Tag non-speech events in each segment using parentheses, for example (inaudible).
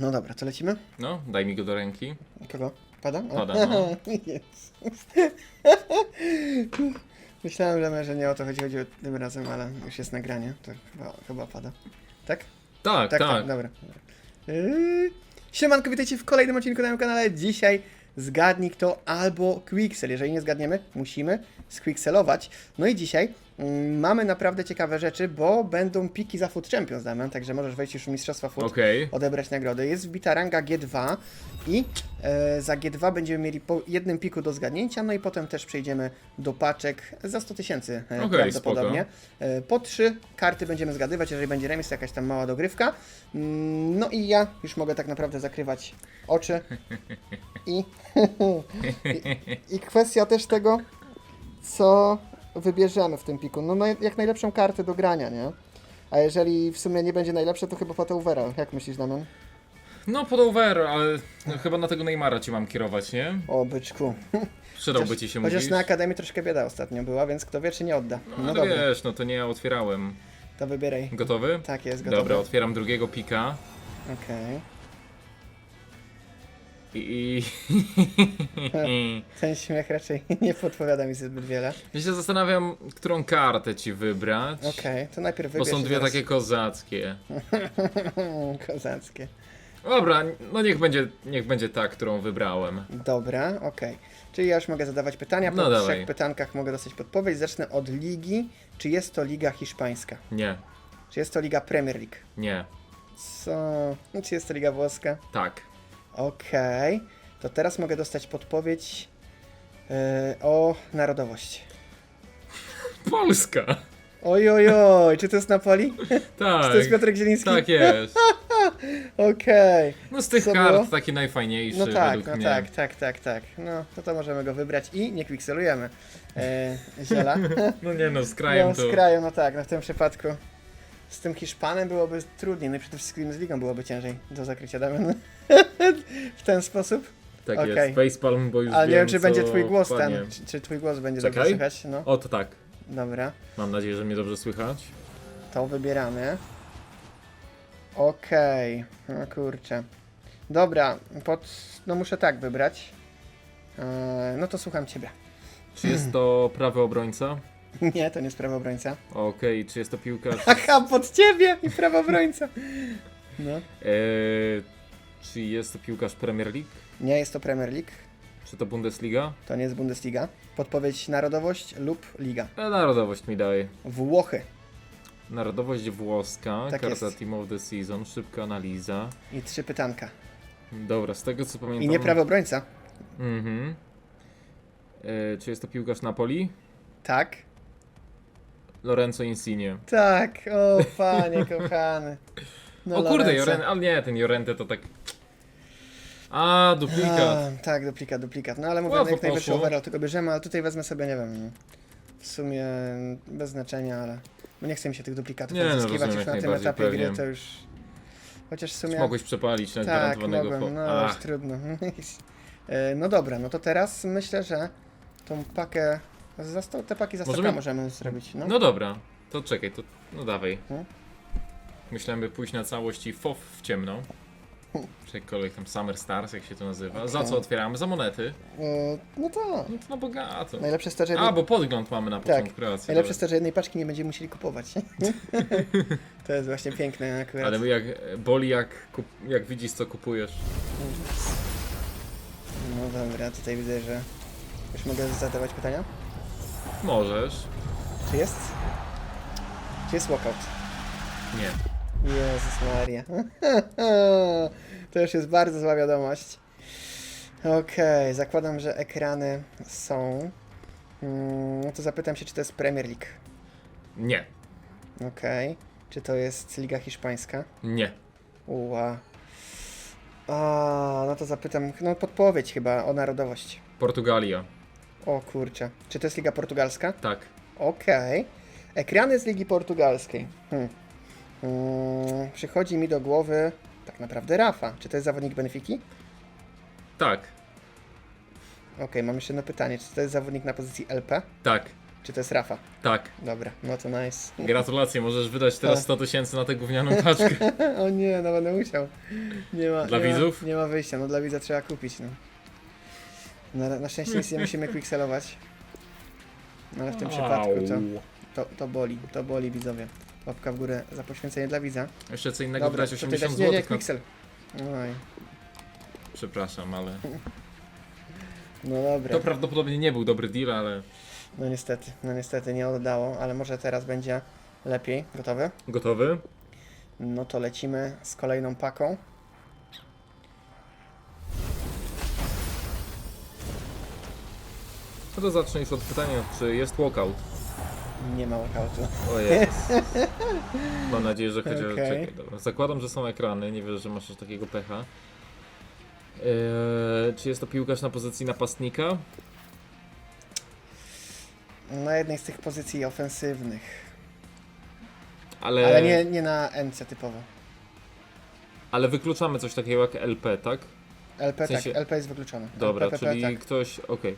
No dobra, to lecimy? No, daj mi go do ręki. Kogo? Pada? O. Pada, (laughs) no. Jezus. Myślałem, że może nie o to chodzi, chodziło tym razem, ale już jest nagranie, to chyba, chyba pada. Tak? Tak, Tak, tak. tak, dobra. Yy, Siemanko, witajcie w kolejnym odcinku na moim kanale. Dzisiaj zgadnij kto albo Quixel. Jeżeli nie zgadniemy, musimy squixelować. No i dzisiaj mm, mamy naprawdę ciekawe rzeczy, bo będą piki za Food Champions, Damian, także możesz wejść już w Mistrzostwa Food, Okej. odebrać nagrodę. Jest wbita ranga G2 i e, za G2 będziemy mieli po jednym piku do zgadnięcia, no i potem też przejdziemy do paczek za 100 tysięcy e, Okej, prawdopodobnie. E, po trzy karty będziemy zgadywać, jeżeli będzie remis, to jakaś tam mała dogrywka. Mm, No i ja już mogę tak naprawdę zakrywać oczy. I, i, i kwestia też tego, co wybierzemy w tym piku. No jak najlepszą kartę do grania, nie? A jeżeli w sumie nie będzie najlepsze, to chyba po overall. Jak myślisz, Damian? No, pod over, ale no, chyba na tego Neymara ci mam kierować, nie? O, byczku. Przydałby ci się Chociaż mówić. na Akademii troszkę bieda ostatnio była, więc kto wie, czy nie odda. No, No dobra, wiesz, no to nie ja otwierałem. to wybieraj. Gotowy? Tak, jest gotowy. Dobra, otwieram drugiego pika. Okej. I... Ten śmiech raczej nie podpowiada mi zbyt wiele. Ja się zastanawiam, którą kartę ci wybrać. Okej, to najpierw Bo wybierz. są dwie takie kozackie. (laughs) Kozackie. Dobra, no niech będzie, niech będzie ta, którą wybrałem. Dobra, okej. Czyli ja już mogę zadawać pytania. Po No trzech dawaj. pytankach mogę dostać podpowiedź. Zacznę od ligi. Czy jest to liga hiszpańska? Nie, Czy jest to liga Premier League? nie, Co? No, Czy jest to liga włoska? tak. Okej. To teraz mogę dostać podpowiedź yy, o narodowość. Polska! Oj, oj, oj. Czy to jest Napoli? (laughs) Tak. Czy to jest Piotrek Zieliński? Tak jest. (laughs) Okej. No z tych Co kart było? taki najfajniejszy No tak, według no mnie. tak, tak, tak, tak. No, to to możemy go wybrać i nie kwikselujemy. E, ziela. (laughs) No nie no, z krajem no, to... z kraju, no tak, no w tym przypadku z tym Hiszpanem byłoby trudniej, no i przede wszystkim z ligą byłoby ciężej do zakrycia, Damian. (laughs) w ten sposób. Tak Okej. jest, facepalm, bo już Ale nie wiem, czy będzie twój głos wpadnie. ten, czy, czy twój głos będzie Czekaj. dobrze słychać. No, O, to tak. dobra. Mam nadzieję, że mnie dobrze słychać. To wybieramy. Okej, no kurczę. Dobra, pod... no muszę tak wybrać. E, no to słucham ciebie. Czy jest to prawy obrońca? (laughs) Nie, to nie jest prawobrońca. Okej, czy jest to piłkarz? Aha, pod ciebie i prawobrońca. No. Eee, czy jest to piłkarz Premier League? Nie jest to Premier League, Czy to Bundesliga? to nie jest Bundesliga. Podpowiedź narodowość lub liga. E, narodowość mi daje. Włochy Narodowość włoska, Tak karta jest. Team of the Season, szybka analiza. i trzy pytanka. Dobra, z tego co pamiętam... I nie prawobrońca. Mhm. E, czy jest to piłkarz Napoli? Tak. Lorenzo Insigne. Tak, o panie (laughs) kochany. No, o kurde, Lorenzo. Jorente, ale nie, ten Jorente to tak... A, duplikat. A, tak, duplikat, duplikat. No ale mówię, no, jak najwyższy overall tylko bierzemy, ale tutaj wezmę sobie, nie wiem, w sumie bez znaczenia, ale no nie chce mi się tych duplikatów Nie, no, odzyskiwać już na tym etapie gry, pewnie. to już... Chociaż w sumie... Mogłeś przepalić na Tak, mogłem, no już trudno. (laughs) E, no dobra, no to teraz myślę, że tą pakę, za sto, te paki za Możemy- możemy... możemy zrobić, no. No dobra, to czekaj, to no dawaj. Hmm? Myślałem, by pójść na całość i FOF w ciemno. Czy jakkolwiek tam Summer Stars, jak się to nazywa. Za Okej. co otwieramy? Za monety. E, no to, No to na bogato. najlepsze jest to, że jednej, A, bo podgląd mamy na Tak. początku racji. najlepsze jest to, że jednej paczki nie będziemy musieli kupować. (laughs) to jest właśnie piękne akurat. Ale jak boli jak, kup, jak widzisz co kupujesz. No dobra, tutaj widzę, że już mogę zadawać pytania. Możesz. Czy jest? Czy jest walkout? Nie. Jezus Maria. (laughs) to już jest bardzo zła wiadomość. Okej, zakładam, że ekrany są. Mm, No to zapytam się, czy to jest Premier League. Nie. Okej. Czy to jest Liga Hiszpańska? Nie. Uła. A, no to zapytam, no podpowiedź chyba o narodowość. Portugalia. O kurczę. Czy to jest Liga Portugalska? Tak. Okej. Ekrany z Ligi Portugalskiej. Hmm. Mm, przychodzi mi do głowy tak naprawdę Rafa. Czy to jest zawodnik Benfiki? Tak. Okej, mam jeszcze jedno pytanie. Czy to jest zawodnik na pozycji LP? Tak. Czy to jest Rafa? Tak. Dobra, no to nice. Gratulacje, możesz wydać teraz Tak. 100 tysięcy na tę gównianą (laughs) paczkę. o nie, no będę musiał. Nie ma, Dla nie widzów? Ma, nie ma wyjścia, no dla widza trzeba kupić, no. Na, na szczęście nic nie musimy quickselować. No ale w tym przypadku to, to, to boli, to boli widzowie. Łapka w górę za poświęcenie dla widza. Jeszcze co innego Dobra, wydać tutaj 80 dać- nie, nie, zł. Quicksel. Oj, Przepraszam, ale... no dobra. To prawdopodobnie nie był dobry deal, ale... No niestety, no niestety nie oddało, ale może teraz będzie lepiej. Gotowy? Gotowy? No to lecimy z kolejną paką. To zacznę już od pytania, czy jest walkout? Nie ma walkoutu. O jest. (laughs) Mam nadzieję, że. Okej. Czekaj, dobra. Zakładam, że są ekrany, nie wiesz, że masz aż takiego pecha. Eee, czy jest to piłkarz na pozycji napastnika? Na jednej z tych pozycji ofensywnych. Ale, Ale nie, nie na MC typowo. ale wykluczamy coś takiego jak LP, tak? LP W sensie- tak, LP jest wykluczone. Dobra, czyli tak. ktoś... Okej,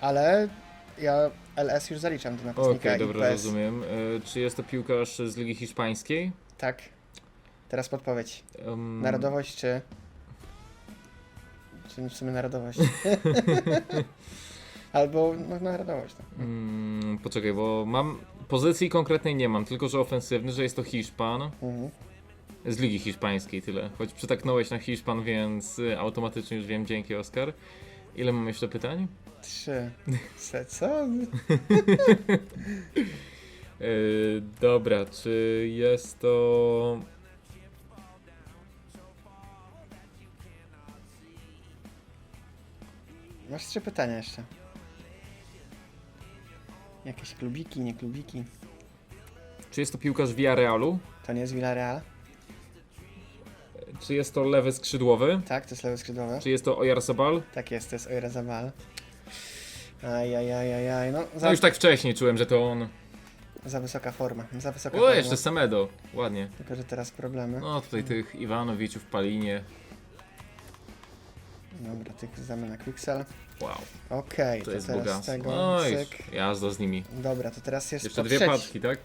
Ale ja LS już zaliczam do okej, napastnika i dobra, PS. rozumiem. Eee, czy jest to piłkarz z Ligi Hiszpańskiej? Tak. Teraz podpowiedź. Em, Narodowość czy... Czy w sumie narodowość? (laughs) Albo no, narodowość. No. Mm, poczekaj, bo mam... Pozycji konkretnej nie mam, tylko że ofensywny, że jest to Hiszpan. Mhm. Z Ligi Hiszpańskiej tyle. Choć przytaknąłeś na Hiszpan, więc y, automatycznie już wiem, dzięki Oskar. Ile mam jeszcze pytań? Trzy. Se, co? Yy, (laughs) dobra, czy jest to... Masz trzy pytania jeszcze. Jakieś klubiki, nie klubiki. Czy jest to piłkarz Villarrealu? To nie jest Villarreal. Czy jest to lewy skrzydłowy? Tak, to jest lewy skrzydłowy. Czy jest to Oyarzabal? Tak jest, to jest Oirazabal. Ajajajajaj, no za, No już tak wcześniej czułem, że to on. za wysoka forma, za wysoka O, forma. jeszcze Semedo. Ładnie. Tylko, że teraz problemy. No tutaj tych Iwanowiciów, Palinie. Dobra, tych zdamy na Quicksell. Wow, Okej, to to, jest teraz bogactwo. tego, No i cyk. jazda z nimi. Dobra, to teraz jest Jeszcze dwie trzeci paczki, tak?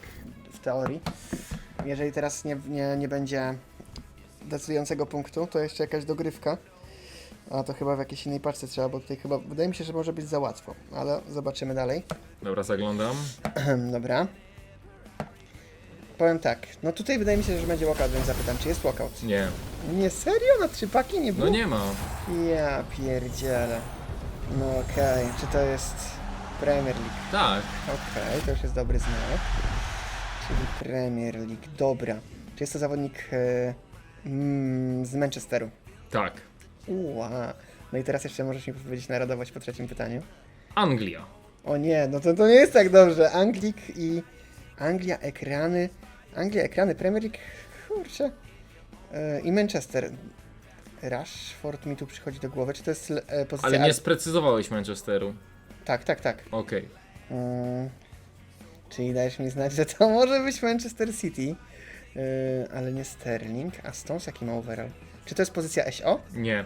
w teorii. Jeżeli teraz nie, nie, nie będzie decydującego punktu, to jeszcze jakaś dogrywka. A to chyba w jakiejś innej paczce trzeba, bo tutaj chyba, wydaje mi się, że może być za łatwo, ale zobaczymy dalej. Dobra, zaglądam. (clears throat) Dobra. Powiem tak, no tutaj wydaje mi się, że będzie walkout, więc zapytam, czy jest walkout? Nie. Nie, serio? Na trzy paki nie było? No nie ma. Ja pierdzielę. No okej, czy to jest Premier League? Tak. Okej, to już jest dobry znak. Czyli Premier League, dobra. Czy jest to zawodnik e, mm, z Manchesteru? Tak. Uła. No i teraz jeszcze możesz mi powiedzieć narodowość po trzecim pytaniu. Anglia. O nie, no to, to nie jest tak dobrze. Anglik i... Anglia, ekrany... Anglia, ekrany, Premier League, kurczę. E, I Manchester. Rashford mi tu przychodzi do głowy. Czy to jest e, pozycja... Ale nie sprecyzowałeś Manchesteru. Tak, tak, tak. Okej. Mm, czyli dajesz mi znać, że to może być Manchester City, yy, ale nie Sterling. A Stones jaki ma overall? Czy to jest pozycja SO? Nie.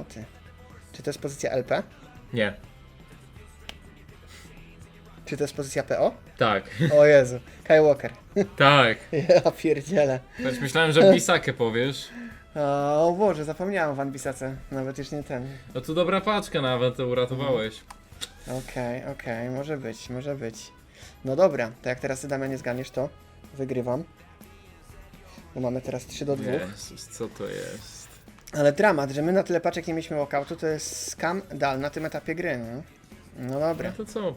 O ty. Czy to jest pozycja LP? Nie. Czy to jest pozycja PO? Tak. O Jezu, Kyle Walker. (laughs) tak. (laughs) Ja pierdzielę. Choć myślałem, że Bisakę powiesz. O Boże, zapomniałem o Van Bisace. Nawet już nie ten. No tu dobra paczka nawet, to uratowałeś. Okej, okej, może być, może być. No dobra, to jak teraz ty Damian nie zganiesz, to wygrywam. Bo mamy teraz 3 do 2. Jezus, co to jest? Ale dramat, że my na tyle paczek nie mieliśmy walkoutu, to jest skandal na tym etapie gry, no. No dobra. No to co?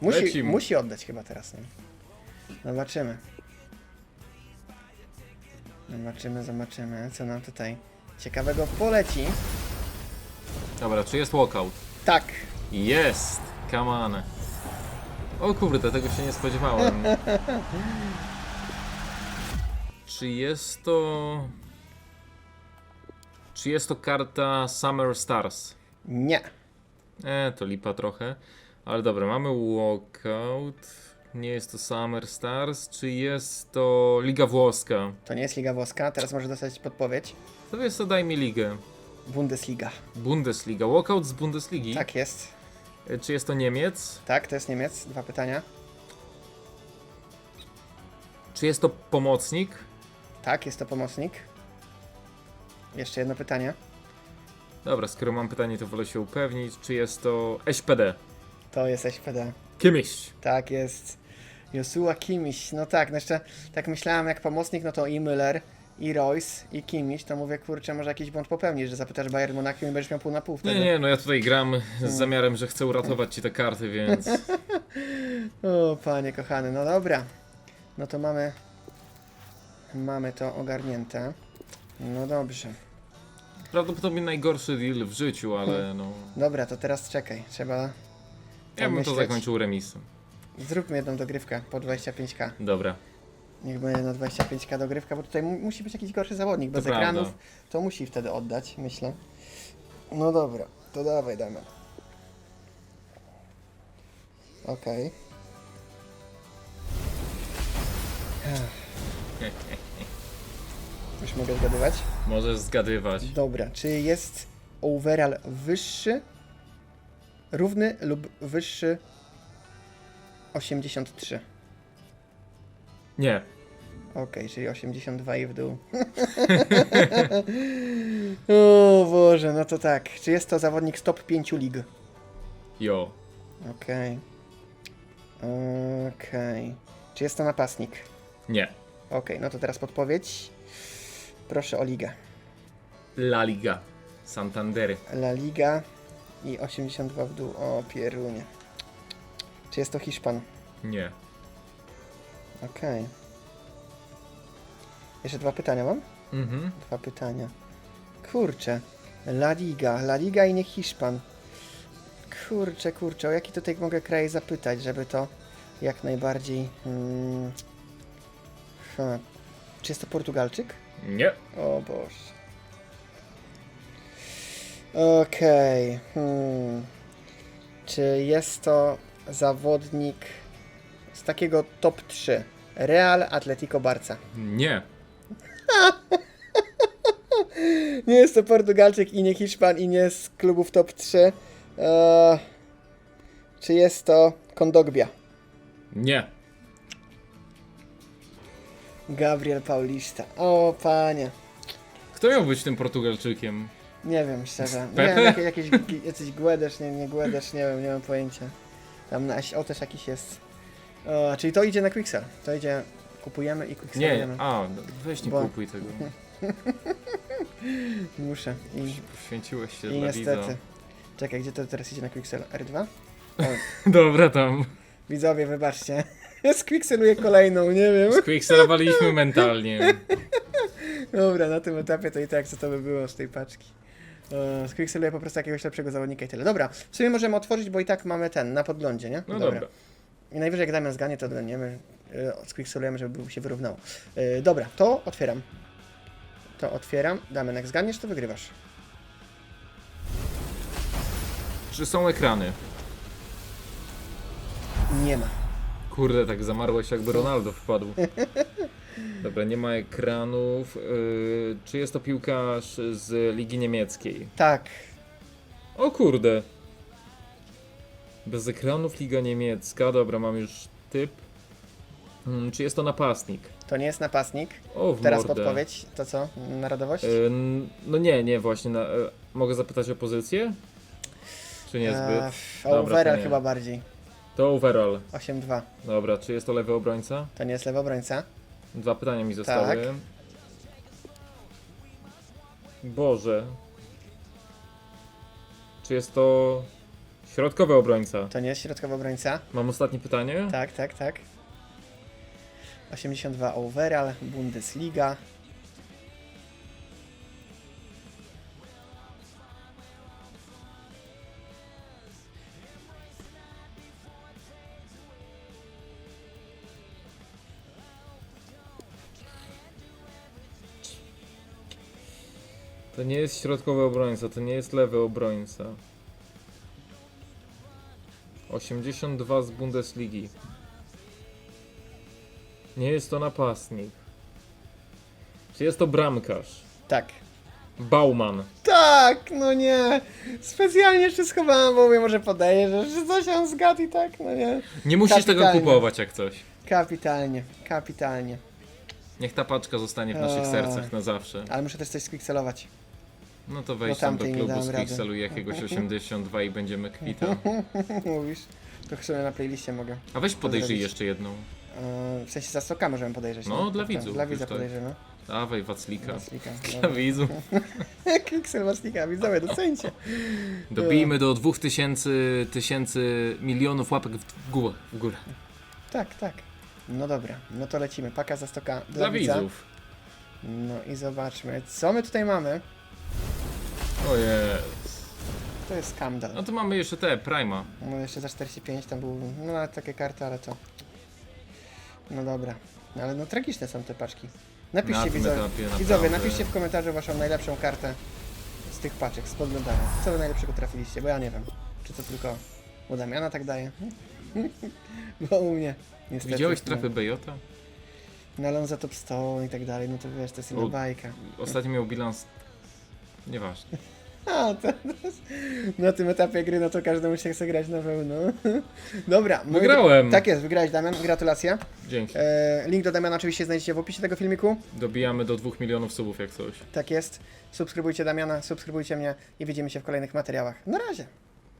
Musi, musi oddać chyba teraz, no. Zobaczymy. Zobaczymy, zobaczymy, co nam tutaj ciekawego poleci. Dobra, czy jest walkout? Tak, Jest! Come on. O kurde, tego się nie spodziewałem. (laughs) Czy jest to... Czy jest to karta Summer Stars? nie. E, to lipa trochę. Ale dobra, mamy walkout. Nie jest to Summer Stars. Czy jest to Liga Włoska? To nie jest Liga Włoska, teraz może dostać podpowiedź. To jest to daj mi ligę. Bundesliga. Bundesliga. Walkout z Bundesligi? Tak jest. Y, Czy jest to Niemiec? Tak, to jest Niemiec. Dwa pytania. Czy jest to pomocnik? Tak, jest to pomocnik. Jeszcze jedno pytanie. Dobra, skoro mam pytanie, to wolę się upewnić. Czy jest to SPD? To jest SPD. Kimmich. Tak, jest Joshua Kimmich. No tak, no jeszcze tak myślałem jak pomocnik, no to i Müller, i Royce, i Kimmich, to mówię, kurczę, może jakiś błąd popełnisz, że zapytasz Bayern Monachium i będziesz miał pół na pół wtedy. Nie, nie, no ja tutaj gram (laughs) z zamiarem, że chcę uratować ci te karty, więc... (laughs) O, panie kochany, no dobra. No to mamy... Mamy to ogarnięte. No dobrze. Prawdopodobnie najgorszy deal w życiu, ale no... Dobra, to teraz czekaj, trzeba... Ja bym to zakończył remisem. Zróbmy jedną dogrywkę po 25k. Dobra. Niech będzie na 25k dogrywka, bo tutaj mu musi być jakiś gorszy zawodnik. Bez To prawda. ekranów to musi wtedy oddać, myślę. No dobra, to dawaj damy. Okej. (laughs) Już mogę zgadywać? Możesz zgadywać. Dobra, czy jest overall wyższy, równy lub wyższy 83? Nie. Okej, czyli 82 i w dół. (laughs) o Boże, no to tak. Czy jest to zawodnik z top 5 lig? Jo. Okej. Okej. Czy jest to napastnik? Nie. Okej, no to teraz podpowiedź. Proszę o ligę. La Liga. Santandery. La Liga i 82 w dół. O pierunie. Czy jest to Hiszpan? Nie. Okej. Jeszcze dwa pytania mam? Mhm. Dwa pytania. Kurczę. La Liga. La Liga i nie Hiszpan. Kurczę, kurczę. O jaki tutaj mogę kraj zapytać, żeby to jak najbardziej... Hmm, ha. Czy jest to Portugalczyk? Nie. O Boże. Okej. Hmm. Czy jest to zawodnik z takiego top 3? Real, Atletico, Barca. Nie. (laughs) Nie jest to Portugalczyk i nie Hiszpan i nie z klubów top 3. Eee, czy jest to Kondogbia? Nie. Gabriel Paulista. O panie. Kto miał być tym Portugalczykiem? Nie wiem szczerze. Nie Pepe? wiem, jakie, jakiś, jakiś Guedes, nie, nie Guedes, nie wiem, nie mam pojęcia. Tam na, o też jakiś jest. O, czyli to idzie na Quicksell. To idzie, kupujemy i Nie. A, weź nie Bo- kupuj tego. (laughs) Muszę. I, Poświęciłeś się i dla niestety. widza. Czekaj, gdzie to teraz idzie na Quicksell? R2? (laughs) Dobra, tam. Widzowie, wybaczcie. (laughs) Squickselluję kolejną, nie wiem. Quicksilowaliśmy mentalnie. Dobra, na tym etapie to i tak co to by było z tej paczki. E, Squickselluję po prostu jakiegoś lepszego zawodnika i tyle. Dobra, w sumie możemy otworzyć, bo i tak mamy ten, na podglądzie, nie? No dobra. I najwyżej jak Damian zganie, to odganiemy, e, squickselujemy, żeby się wyrównało. E, dobra, to otwieram. To otwieram. Damian, jak zganiesz, to wygrywasz. Czy są ekrany? Nie ma. Kurde, tak zamarłeś jakby Ronaldo wpadł. (laughs) Dobra, nie ma ekranów. Yy, czy jest to piłkarz z Ligi Niemieckiej? Tak, O kurde. Bez ekranów Liga Niemiecka. Dobra, mam już typ. Hmm, czy jest to napastnik? to nie jest napastnik. O, w Teraz mordę. podpowiedź. To co? Narodowość? Yy, no nie, nie, właśnie. Na, e, mogę zapytać o pozycję? Czy niezbyt? Eee, Dobra, overall to nie. chyba bardziej. To overall. 8-2. Dobra, czy jest to lewy obrońca? To nie jest lewy obrońca. Dwa pytania mi zostały. Tak. Boże. Czy jest to środkowy obrońca? To nie jest środkowy obrońca. Mam ostatnie pytanie? Tak, tak, tak. 82 overall, Bundesliga. To nie jest środkowy obrońca, to nie jest lewy obrońca. 82 z Bundesligi. Nie jest to napastnik. Czy jest to bramkarz? Tak. Bauman. Tak, no nie. Specjalnie jeszcze schowałem, bo mówię, może podejrzesz, że coś on zgadł i tak, no nie. Nie musisz tego kupować jak coś. Kapitalnie, kapitalnie. Niech ta paczka zostanie w naszych Oj. sercach na zawsze. Ale muszę też coś skikselować. No to wejdź Bo tam do tamtej nie klubu dałem z rady. Pixelu jakiegoś (laughs) 82 i będziemy kwita. (laughs) Mówisz? To sobie na playliście mogę. A weź podejrzyj zrobić? jeszcze jedną. Eee, w sensie za stoka możemy podejrzeć. No, nie? dla widzów Dla widza tak. podejrzę, no. Dawaj, Waclika. Waslika. (laughs) Dla widzów. (laughs) Kiksel Waslika, widzowie, docencie. Dobijmy do 2000 tysięcy milionów łapek w górę. W górę. Tak, tak. No dobra, no to lecimy. Paka za stoka dla, Dla widza. widzów. No i zobaczmy, co my tutaj mamy. O jest. To jest skandal. No to mamy jeszcze te, Prima. No jeszcze za 45 tam był, no takie karty, ale to... No dobra, no, ale no tragiczne są te paczki. Napiszcie Na tym widzowie, etapie naprawdę- widzowie, napiszcie w komentarzu waszą najlepszą kartę z tych paczek, z podglądania. Co wy najlepszego trafiliście, bo ja nie wiem. Czy to tylko u Damiana tak daje? (laughs) bo u mnie niestety. Widziałeś no. trafy Bejota? No ale on za top 100 i tak dalej, no to wiesz, to jest inna O. bajka. Ostatnio miał bilans... Nieważne. (laughs) A, to, to, na tym etapie gry, no to każdemu się chce grać na pełno. (laughs) Dobra. moi- Wygrałem. Tak jest, wygrałeś Damian, gratulacje. Dzięki. E, link do Damiana oczywiście znajdziecie w opisie tego filmiku. Dobijamy do 2 milionów subów jak coś. Tak jest. Subskrybujcie Damiana, subskrybujcie mnie i widzimy się w kolejnych materiałach. Na razie.